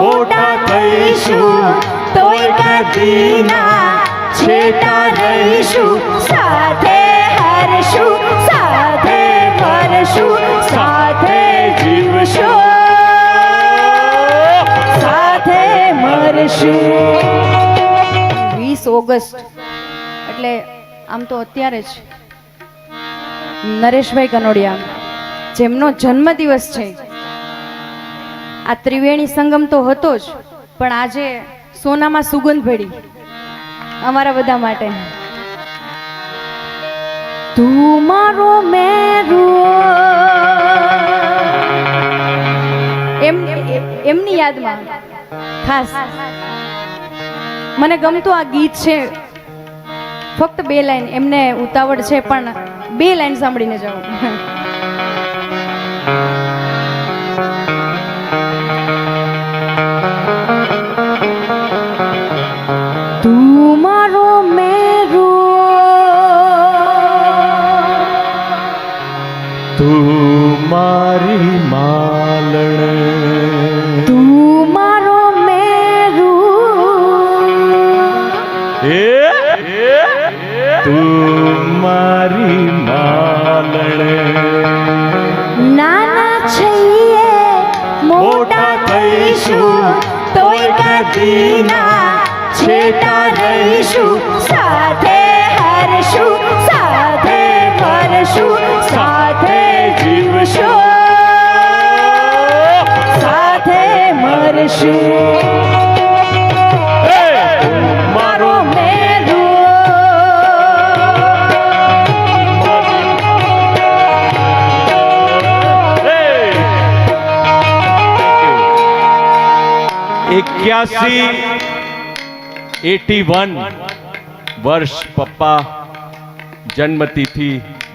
મોટા થઈશું, તોય કદી ના છેટા રહીશું, સાથે હરશું, સાથે ફરશું સાથે જીવશું, સાથે મરશું. વીસ ઓગસ્ટ, એટલે આમ તો અત્યારે જ. નરેશભાઈ કનોડિયા, જેમનો જન્મદિવસ છે. આ ત્રિવેણી સંગમ તો હતો જ, પણ આજે સોનામાં સુગંધ ભળી અમારા બધા માટે. તું મારો. એમ, એમની યાદમાં ખાસ. મને ગમતું આ ગીત છે. ફક્ત બે લાઈન, એમને ઉતાવળ છે, પણ બે લાઈન સાંભળીને જાઉં. તું મારી માલણ. નાના છીએ મોટા થઈશું તોય કદી ના છેટા રહીશું. સાથે હરશું સાથે ફરશું સાથે જીવશું. સાથે મરશું. એક્યાસી એટી વન વર્ષ પપ્પા જન્મતિથિ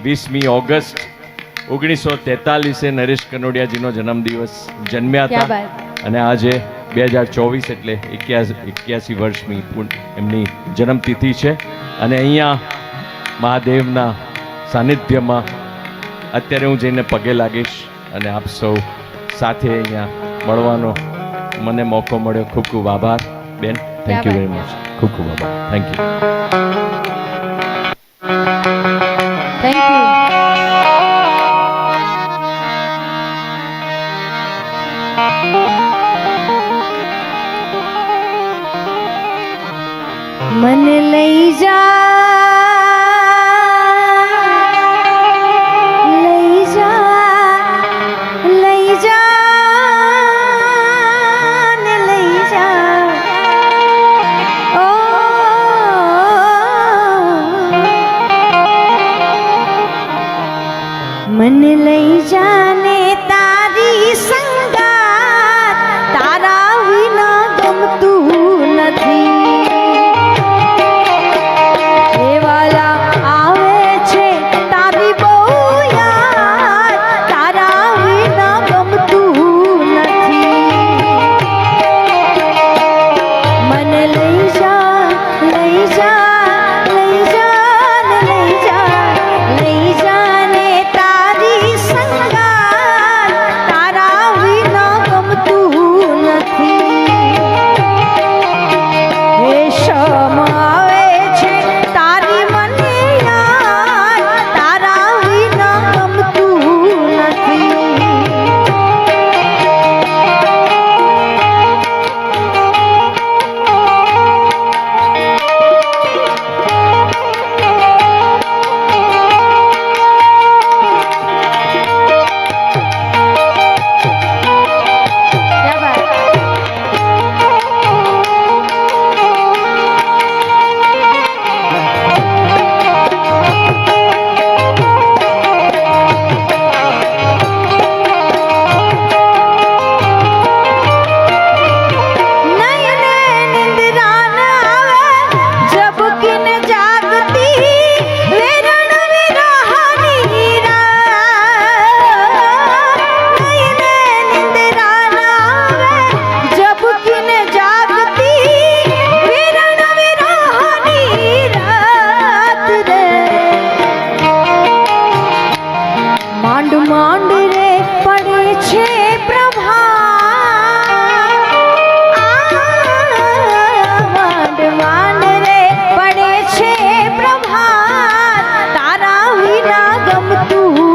વીસમી ઓગસ્ટ ઓગણીસો તેતાલીસે નરેશ કનોડિયાજીનો જન્મદિવસ જન્મ્યા હતા. અને આજે બે હજાર ચોવીસ એટલે એક્યાસી વર્ષની એમની જન્મતિથિ છે. અને અહીંયા મહાદેવના સાનિધ્યમાં અત્યારે હું જઈને પગે લાગીશ અને આપ સૌ સાથે અહીંયા મળવાનો મને મોકો મળ્યો. ખૂબ ખૂબ આભાર, બેન. થેન્ક યુ વેરી મચ ખૂબ ખૂબ આભાર. થેન્ક યુ થેન્ક યુ જા. मन ગમતું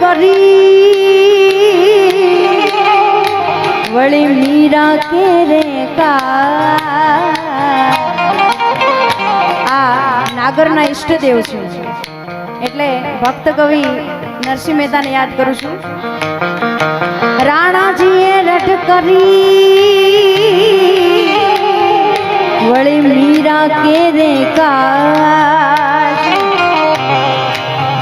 કરી વળી મીરા કેરે કા આ નાગરના ઈષ્ટદેવ છે. એટલે ભક્ત કવિ નરસિંહ મહેતાને યાદ કરું છું. રાણાજીએ રઠ કરી. વળી મીરા કેરે કા?